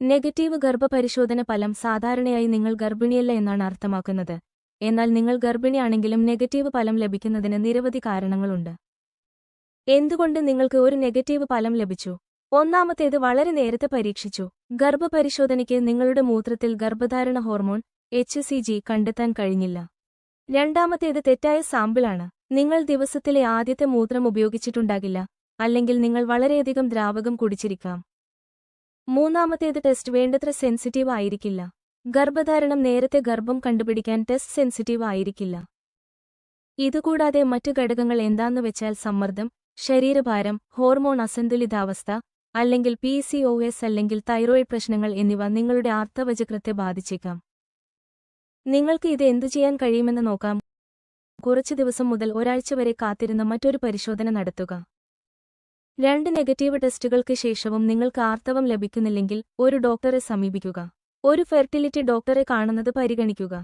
Negative ഗർഭപരിശോധന ഫലം സാധാരണയായി നിങ്ങൾ ഗർഭിണിയല്ല എന്നാണ് അർത്ഥമാക്കുന്നത്. എന്നാൽ നിങ്ങൾ ഗർഭിണിയാണെങ്കിലും നെഗറ്റീവ് ഫലം ലഭിക്കുന്നതിന് നിരവധി കാരണങ്ങളുണ്ട്. എന്തുകൊണ്ട് നിങ്ങൾക്ക് ഒരു നെഗറ്റീവ് ഫലം ലഭിച്ചു? ഒന്നാമത്തേത് വളരെ നേരത്തെ പരീക്ഷിച്ചു. ഗർഭപരിശോധനയ്ക്ക് നിങ്ങളുടെ മൂത്രത്തിൽ ഗർഭധാരണ ഹോർമോൺ എച്ച് സി ജി കണ്ടെത്താൻ കഴിഞ്ഞില്ല. രണ്ടാമത്തേത് തെറ്റായ സാമ്പിളാണ്. നിങ്ങൾ ദിവസത്തിലെ ആദ്യത്തെ മൂത്രം ഉപയോഗിച്ചിട്ടുണ്ടാകില്ല അല്ലെങ്കിൽ നിങ്ങൾ വളരെയധികം ദ്രാവകം കുടിച്ചിരിക്കാം. മൂന്നാമത്തേത് ടെസ്റ്റ് വേണ്ടത്ര സെൻസിറ്റീവ് ആയിരിക്കില്ല. ഗർഭധാരണം നേരത്തെ ഗർഭം കണ്ടുപിടിക്കാൻ ടെസ്റ്റ് സെൻസിറ്റീവ് ആയിരിക്കില്ല. ഇതുകൂടാതെ മറ്റു ഘടകങ്ങൾ എന്താന്ന് വെച്ചാൽ സമ്മർദ്ദം ശരീരഭാരം ഹോർമോൺ അസന്തുലിതാവസ്ഥ അല്ലെങ്കിൽ പി സി ഒ എസ് അല്ലെങ്കിൽ തൈറോയിഡ് പ്രശ്നങ്ങൾ എന്നിവ നിങ്ങളുടെ ആർത്തവചക്രത്തെ ബാധിച്ചേക്കാം. നിങ്ങൾക്ക് ഇത് എന്തു ചെയ്യാൻ കഴിയുമെന്ന് നോക്കാം. കുറച്ചു ദിവസം മുതൽ ഒരാഴ്ച വരെ കാത്തിരുന്ന മറ്റൊരു പരിശോധന നടത്തുക. രണ്ട് നെഗറ്റീവ് ടെസ്റ്റുകൾക്ക് ശേഷവും നിങ്ങൾക്ക് ആർത്തവം ലഭിക്കുന്നില്ലെങ്കിൽ ഒരു ഡോക്ടറെ സമീപിക്കുക. ഒരു ഫെർട്ടിലിറ്റി ഡോക്ടറെ കാണുന്നത് പരിഗണിക്കുക.